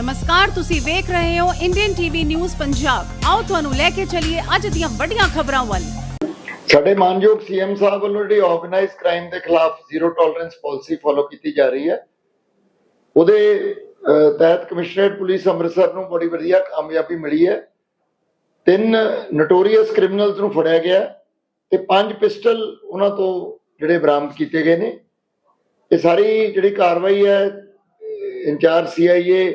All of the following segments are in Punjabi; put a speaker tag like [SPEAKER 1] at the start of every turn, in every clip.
[SPEAKER 1] ਨਮਸਕਾਰ, ਤੁਸੀਂ ਵੇਖ ਰਹੇ ਹੋ ਇੰਡੀਅਨ ਟੀਵੀ ਨਿਊਜ਼ ਪੰਜਾਬ ਆਓ ਤੁਹਾਨੂੰ ਲੈ ਕੇ ਚੱਲੀਏ ਅੱਜ ਦੀਆਂ ਵੱਡੀਆਂ ਖਬਰਾਂ ਵੱਲ।
[SPEAKER 2] ਸਾਡੇ ਮਾਨਯੋਗ ਸੀਐਮ ਸਾਹਿਬ ਵੱਲੋਂ ਜਿਹੜੀ ਆਰਗੇਨਾਈਜ਼ ਕ੍ਰਾਈਮ ਦੇ ਖਿਲਾਫ ਜ਼ੀਰੋ ਟੋਲਰੈਂਸ ਪਾਲਿਸੀ ਫੋਲੋ ਕੀਤੀ ਜਾ ਰਹੀ ਹੈ। ਉਹਦੇ ਤਹਿਤ ਕਮਿਸ਼ਨਰੇਟ ਪੁਲਿਸ ਅੰਮ੍ਰਿਤਸਰ ਨੂੰ ਬੜੀ ਵਧੀਆ ਕਾਮਯਾਬੀ ਮਿਲੀ ਹੈ। ਤਿੰਨ ਨੋਟੋਰੀਅਸ ਕ੍ਰਿਮੀਨਲਸ ਨੂੰ ਫੜਿਆ ਗਿਆ ਤੇ ਪੰਜ ਪਿਸਟਲ ਉਹਨਾਂ ਤੋਂ ਜਿਹੜੇ ਬਰਾਮਦ ਕੀਤੇ ਗਏ ਨੇ। ਇਹ ਸਾਰੀ ਜਿਹੜੀ ਕਾਰਵਾਈ ਹੈ ਇੰਚਾਰਜ ਸੀਆਈਏ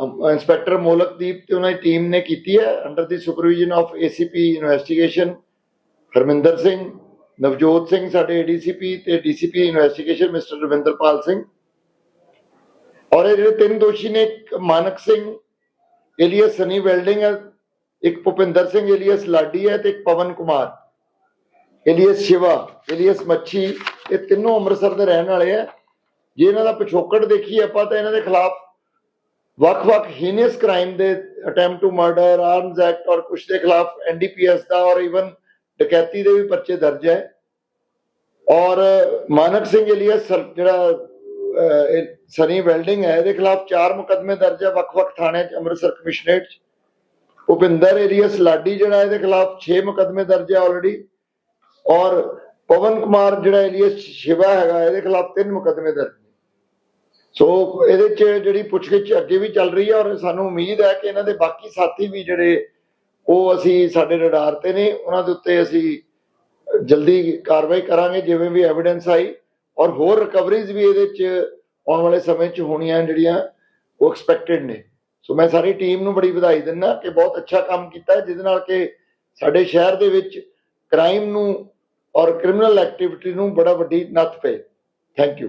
[SPEAKER 2] ਇੰਸਪੈਕਟਰ ਮੋਲਕਦੀਪ ਤੇ ਉਹਨਾਂ ਦੀ ਟੀਮ ਨੇ ਕੀਤੀ ਹੈ under the supervision of ACP investigation Harminder Singh, Navjot Singh ਸਾਡੇ ਏਡੀਸੀਪੀ ਤੇ DCP investigation mister Ravinderpal Singh. ਔਰ ਇਹ ਜਿਹੜੇ ਤਿੰਨ ਦੋਸ਼ੀ ਨੇ Manak Singh, alias Sunny welding ਹੈ, ਇੱਕ ਭੁਪਿੰਦਰ ਸਿੰਘ, ਏਲੀਅਸ ਲਾਡੀ ਹੈ ਤੇ ਇੱਕ ਪਵਨ ਕੁਮਾਰ। ਏਲੀਅਸ ਸ਼ਿਵਾ, ਏਲੀਅਸ ਮੱਛੀ, ਇਹ ਤਿੰਨੋਂ ਅੰਮ੍ਰਿਤਸਰ ਦੇ ਰਹਿਣ ਵਾਲੇ ਆ ਜੇ ਇਹਨਾਂ ਦਾ ਪਿਛੋਕੜ ਦੇਖੀਏ ਆਪਾਂ ਤਾਂ ਇਹਨਾਂ ਦੇ ਖਿਲਾਫ ਵੱਖ-ਵੱਖ ਹੀਨੀਅਸ ਕ੍ਰਾਈਮ ਦੇ attempt to murder arms act ਔਰ ਕੁਛ ਦੇ ਖਿਲਾਫ ਐਨਡੀਪੀਐਸ ਦਾ ਔਰ ਇਵਨ ਡਕੈਤੀ ਦੇ ਵੀ ਪਰਚੇ ਦਰਜ ਹੈ। ਔਰ, ਮਾਨਕ ਸਿੰਘ ਏਲੀਅਸ ਜਿਹੜਾ ਸਨੀ ਵੈਲਡਿੰਗ ਹੈ, ਇਹਦੇ ਖਿਲਾਫ ਚਾਰ ਮੁਕਦਮੇ ਦਰਜ ਹੈ ਵੱਖ-ਵੱਖ ਥਾਣੇ 'ਚ, ਅੰਮ੍ਰਿਤਸਰ ਕਮਿਸ਼ਨਰੇਟ 'ਚ। ਭੁਪਿੰਦਰ ਏਲੀਅਸ ਲਾਡੀ ਜਿਹੜਾ ਇਹਦੇ ਖਿਲਾਫ 6 ਮੁਕਦਮੇ ਦਰਜ ਹੈ ਆਲਰੇਡੀ ਔਰ ਪਵਨ ਕੁਮਾਰ ਜਿਹੜਾ ਏਲੀਅਸ ਸ਼ਿਵਾ ਹੈਗਾ, ਇਹਦੇ ਖਿਲਾਫ ਤਿੰਨ ਮੁਕਦਮੇ ਦਰਜ ਸੋ ਇਹਦੇ 'ਚ ਜਿਹੜੀ ਪੁੱਛਗਿੱਛ ਅੱਗੇ ਵੀ ਚੱਲ ਰਹੀ ਹੈ ਔਰ ਸਾਨੂੰ ਉਮੀਦ ਹੈ ਕਿ ਇਹਨਾਂ ਦੇ ਬਾਕੀ ਸਾਥੀ ਵੀ ਜਿਹੜੇ ਉਹ ਅਸੀਂ ਸਾਡੇ ਰਡਾਰ ਤੇ ਨੇ, ਉਹਨਾਂ ਦੇ ਉੱਤੇ ਅਸੀਂ ਜਲਦੀ ਕਾਰਵਾਈ ਕਰਾਂਗੇ, ਜਿਵੇਂ ਵੀ ਐਵੀਡੈਂਸ ਆਈ ਔਰ ਹੋਰ ਰਿਕਵਰੀਜ਼ ਵੀ ਇਹਦੇ 'ਚ ਆਉਣ ਵਾਲੇ ਸਮੇਂ 'ਚ ਹੋਣੀਆਂ ਜਿਹੜੀਆਂ ਉਹ ਐਕਸਪੈਕਟਡ ਨੇ। ਸੋ ਮੈਂ ਸਾਰੀ ਟੀਮ ਨੂੰ ਬੜੀ ਵਧਾਈ ਦਿੰਦਾ ਕਿ ਬਹੁਤ ਅੱਛਾ ਕੰਮ ਕੀਤਾ ਜਿਹਦੇ ਨਾਲ ਕਿ ਸਾਡੇ ਸ਼ਹਿਰ ਦੇ ਵਿੱਚ ਕ੍ਰਾਈਮ ਨੂੰ ਔਰ ਕ੍ਰਿਮੀਨਲ ਐਕਟੀਵਿਟੀ ਨੂੰ ਬੜਾ ਵੱਡੀ ਨੱਥ ਪਏ। Thank you